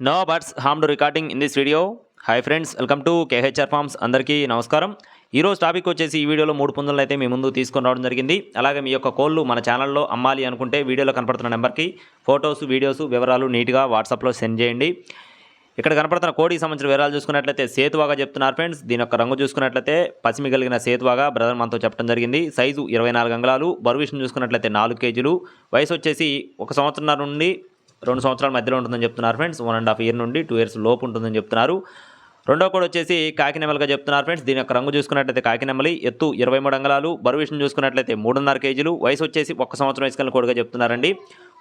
No birds harm to recording in this video hi friends welcome to KHR farms అందరికీ నమస్కారం. ఈరోజు topic వచ్చేసి ఈ వీడియోలో మూడు పుంజులను అయితే మీ ముందు తీసుకొని రావడం జరిగింది. అలాగే మీ యొక్క కోళ్ళు మన ఛానల్లో అమ్మాలి అనుకుంటే వీడియోలో కనపడుతున్న నెంబర్కి ఫొటోస్ వీడియోస్ వివరాలు నీట్గా వాట్సాప్లో సెండ్ చేయండి. ఇక్కడ కనపడుతున్న కోడికి సంబంధించిన వివరాలు చూసుకున్నట్లయితే సేతువాగా చెప్తున్నారు ఫ్రెండ్స్ దీని యొక్క రంగు చూసుకున్నట్లయితే పసిమి కలిగిన సేతువాగా బ్రదర్ మనతో చెప్పడం జరిగింది. సైజు ఇరవై నాలుగు అంగళాలు బరువు విషయం చూసుకున్నట్లయితే నాలుగు కేజీలు. వయసు వచ్చేసి ఒక సంవత్సరం నుండి రెండు సంవత్సరాల మధ్యలో ఉంటుందని చెప్తున్నారు friends. One and half year నుండి టూ ఇయర్స్ లోపు ఉంటుందని చెప్తున్నారు. రెండో కోడ్ వచ్చేసి కాకినెమలగా చెప్తున్నారు ఫ్రెండ్స్. దీని యొక్క రంగు చూసుకున్నట్లయితే కాకినెమలి ఎత్తు ఇరవై మూడు అంగళాలు బరువు విషయం చూసుకున్నట్లయితే మూడున్నర కేజీలు వయసు వచ్చేసి ఒక్క సంవత్సరం వయసుకెళ్ళిన కోడిగా చెప్తున్నారండి.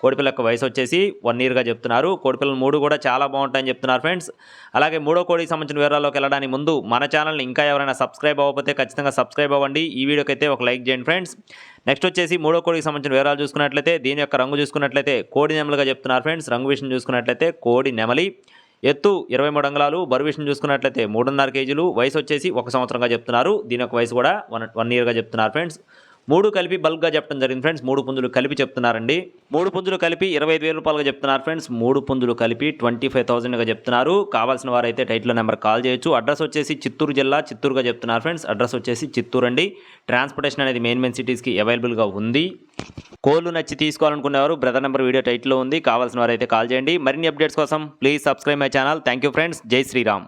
కోడిపిల్ల యొక్క వయసు వచ్చేసి వన్ ఇయర్గా చెప్తున్నారు. కోడిపిల్లలు మూడు కూడా చాలా బాగుంటాయని చెప్తున్నారు ఫ్రెండ్స్. అలాగే మూడో కోడికి సంబంధించిన వివరాల్లోకి వెళ్ళడానికి ముందు మన ఛానల్ని ఇంకా ఎవరైనా సబ్స్క్రైబ్ అవ్వకపోతే ఖచ్చితంగా సబ్స్క్రైబ్ అవ్వండి. ఈ వీడియోకి అయితే ఒక లైక్ చేయండి ఫ్రెండ్స్. నెక్స్ట్ వచ్చేసి మూడో కోడికి సంబంధించిన వివరాలు చూసుకున్నట్లయితే దీని యొక్క రంగు చూసుకున్నట్లయితే కోడి నెమలుగా చెప్తున్నారు ఫ్రెండ్స్. రంగు విషయం చూసుకున్నట్లయితే కోడి నెమలి. ఎత్తు ఇరవై మూడు అంగుళాలు బరువు విషయం చూసుకున్నట్లయితే మూడున్నర కేజీలు వయసు వచ్చేసి ఒక సంవత్సరంగా చెప్తున్నారు. దీని యొక్క వయసు కూడా వన్ వన్ ఇయర్గా చెప్తున్నారు ఫ్రెండ్స్. మూడు కలిపి బల్క్గా చెప్పడం జరిగింది ఫ్రెండ్స్. మూడు పుంజులు కలిపి చెప్తున్నారండి. మూడు పుంజులు కలిపి ఇరవై ఐదు వేల రూపాయలుగా చెప్తున్నారు ఫ్రెండ్స్. మూడు పుంజులు కలిపి ట్వంటీ ఫైవ్ థౌసండ్గా చెప్తున్నారు. కావాల్సిన వారైతే టైటిల్ నెంబర్ కాల్ చేయొచ్చు. అడ్రస్ వచ్చేసి చిత్తూరు జిల్లా చిత్తూరుగా చెప్తున్నారు ఫ్రెండ్స్. అడ్రస్ వచ్చేసి చిత్తూరు అండి. ట్రాన్స్పోర్టేషన్ అనేది మెయిన్ మెయిన్ సిటీస్కి అవైలబుల్గా ఉంది. కోళ్ళు నచ్చి తీసుకోవాలనుకునేవారు బ్రదర్ నెంబర్ వీడియో టైటిల్లో ఉంది. కావాల్సిన వారైతే కాల్ చేయండి. మరిన్ని అప్డేట్స్ కోసం please subscribe my channel. Thank you friends. Jai Shriram.